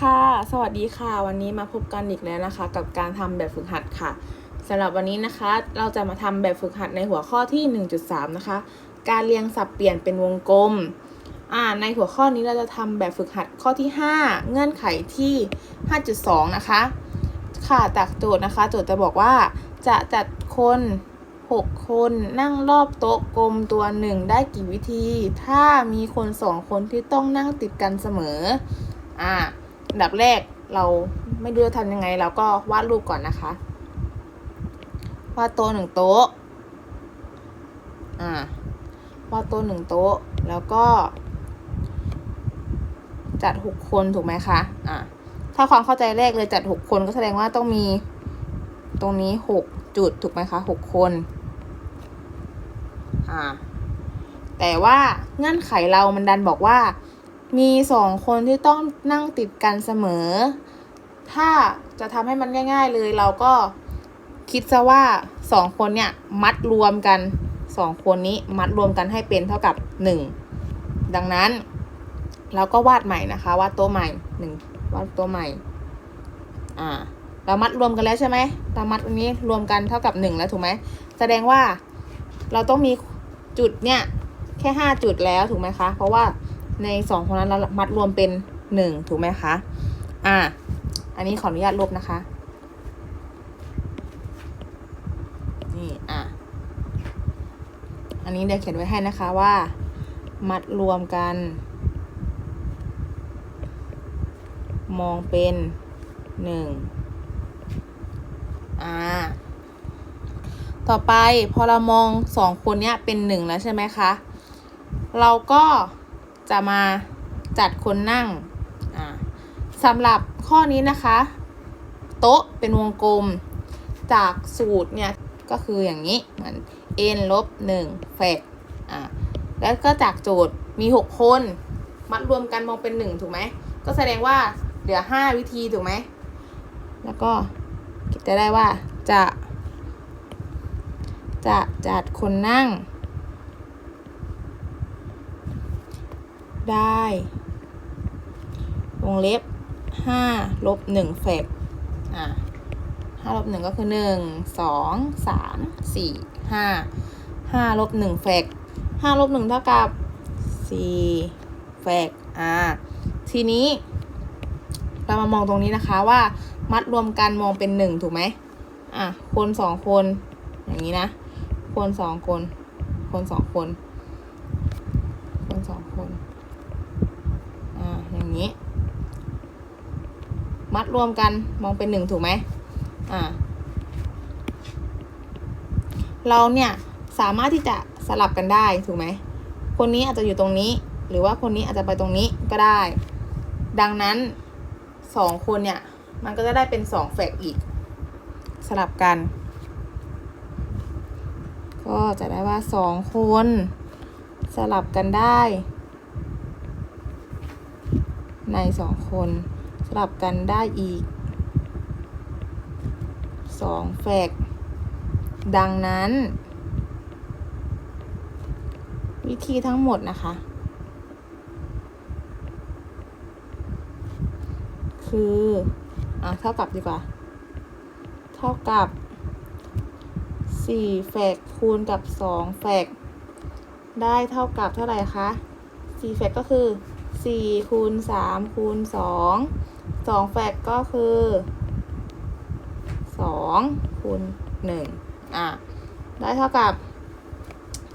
ค่ะ สวัสดีค่ะ วันนี้มาพบกันอีกแล้วนะคะ กับการทำแบบฝึกหัดค่ะสำหรับวันนี้นะคะ เราจะมาทำแบบฝึกหัดในหัวข้อที่ 1.3 นะคะ การเรียงสับเปลี่ยนเป็นวงกลม อ่า ในหัวข้อนี้เราจะทำแบบฝึกหัดข้อที่ 5 เงื่อนไขที่ 5.2 นะคะ ค่ะจากโจทย์นะคะ โจทย์จะบอกว่าจะจัดคน 6 คนนั่งรอบโต๊ะกลมตัวหนึ่งได้กี่วิธี ถ้ามีคน 2 คนที่ต้องนั่งติดกันเสมอ อ่า อันดับแรกเราไม่รู้จะทำยังไง เราก็วาดรูปก่อนนะคะ วาดโต๊ะหนึ่งโต๊ะ อ่าวาดโต๊ะหนึ่งโต๊ะ แล้วก็ จัดหกคนถูกไหมคะ อ่าถ้าความเข้าใจแรกเลยจัดหกคนก็แสดงว่าต้องมีตรงนี้หกจุดถูกไหมคะหกคน อ่า แต่ว่าเงื่อนไขเรามันดันบอกว่า มีสองคนที่ต้องนั่งติดกันเสมอ ถ้าจะทำให้มันง่าย ๆ เลยเราก็คิดซะว่าสองคนเนี่ยมัดรวมกันสองคนนี้มัดรวมกันให้เป็นเท่ากับหนึ่งดังนั้น เราก็วาดใหม่นะคะวาดโต๊ะใหม่หนึ่งวาดโต๊ะใหม่อ่าเรามัดรวมกันแล้วใช่ไหมเรามัดอันนี้รวมกันเท่ากับหนึ่งแล้วถูกไหมแสดงว่าเราต้องมีจุดเนี่ยแค่ห้าจุดแล้วถูกไหมคะ เพราะว่า ในสองคนนั้นเรามัดรวมเป็นหนึ่งถูกไหมคะ อ่า อันนี้ขออนุญาตลบนะคะ นี่ อะ อันนี้เดี๋ยวเขียนไว้ให้นะคะว่า มัดรวมกัน มองเป็นหนึ่งอ่า ต่อไปพอเรามองสองคนเนี้ยเป็นหนึ่งแล้วใช่ไหมคะ เราก็ จะมาจัดคนนั่งอ่าสำหรับข้อนี้นะคะ โต๊ะเป็นวงกลม จากสูตรเนี่ย ก็คืออย่างนี้เหมือน n ลบหนึ่งแฟกอ่าแล้วก็จากโจทย์มีหกคน มัดรวมกันมองเป็นหนึ่งถูกไหม ก็แสดงว่าเหลือห้าวิธีถูกไหม แล้วก็จะได้ว่าจะ จะจัดคนนั่ง ได้ วงเล็บห้าลบหนึ่งแฟกอ่าห้าลบหนึ่งก็คือหนึ่งสองสามสี่ห้าห้าลบหนึ่งแฟกห้าลบหนึ่งเท่ากับสี่แฟกอ่าทีนี้เรามามองตรงนี้นะคะว่ามัดรวมกันมองเป็นหนึ่งถูกไหมอะคนสองคนอย่างนี้นะ คนสองคน คนสองคน คนสองคน อ่าอย่างนี้ มัดรวมกันมองเป็นหนึ่งถูกไหมอ่าเราเนี่ยสามารถที่จะสลับกันได้ถูกไหม คนนี้อาจจะอยู่ตรงนี้ หรือว่าคนนี้อาจจะไปตรงนี้ก็ได้ ดังนั้นสองคนเนี่ย มันก็จะได้เป็นสองแฟกอีก สลับกัน ก็จะได้ว่าสองคน สลับกันได้ ในสองคน สลับกันได้อีกสองแฟก ดังนั้น วิธีทั้งหมดนะคะ คือ อะ เท่ากับดีกว่า เท่ากับสี่แฟกคูณกับสองแฟก ได้เท่ากับเท่าไหร่คะสี่แฟกก็คือ สี่คูณสามคูณสองสองแฟกก็คือสองคูณหนึ่งอะ ได้เท่ากับ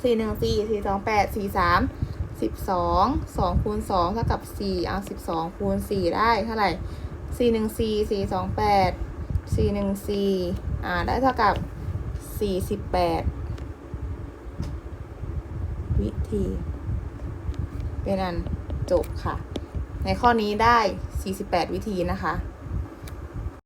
สี่หนึ่งสี่สี่สองแปดสี่สามสิบสองสองคูณสองเท่ากับสี่เอาสิบสองคูณสี่ได้เท่าไหร่สี่หนึ่งสี่สี่สองแปดสี่หนึ่งสี่อ่า ได้เท่ากับสี่สิบแปดวิธี เป็นอัน จบค่ะ ในข้อนี้ได้ 48 วิธีนะคะ